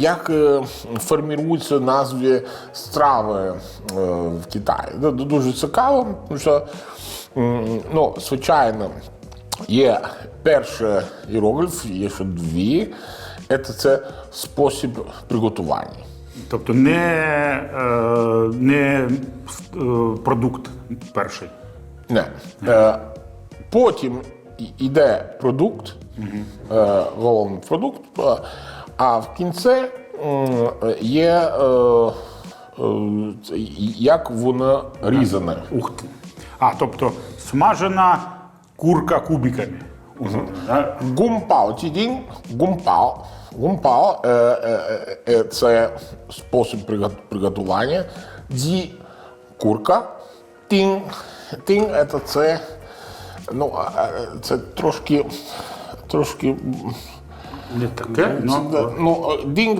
як е, формуються назви страви е, в Китаї. Це дуже цікаво, тому що, ну, звичайно, є перший іерогліф, є ще дві. Це, це спосіб приготування. Тобто не, е, не продукт перший. Не. Потім йде продукт, головний продукт, а в кінці є е, е, як воно різане. Ух ти. А, тобто смажена курка кубиками. Гумпао тідінь, гумпао. Гумпао е, це спосіб приготування. Ді курка. Тінь. Тінь це, ну, це трошки, трошки Не таке, ну, ну,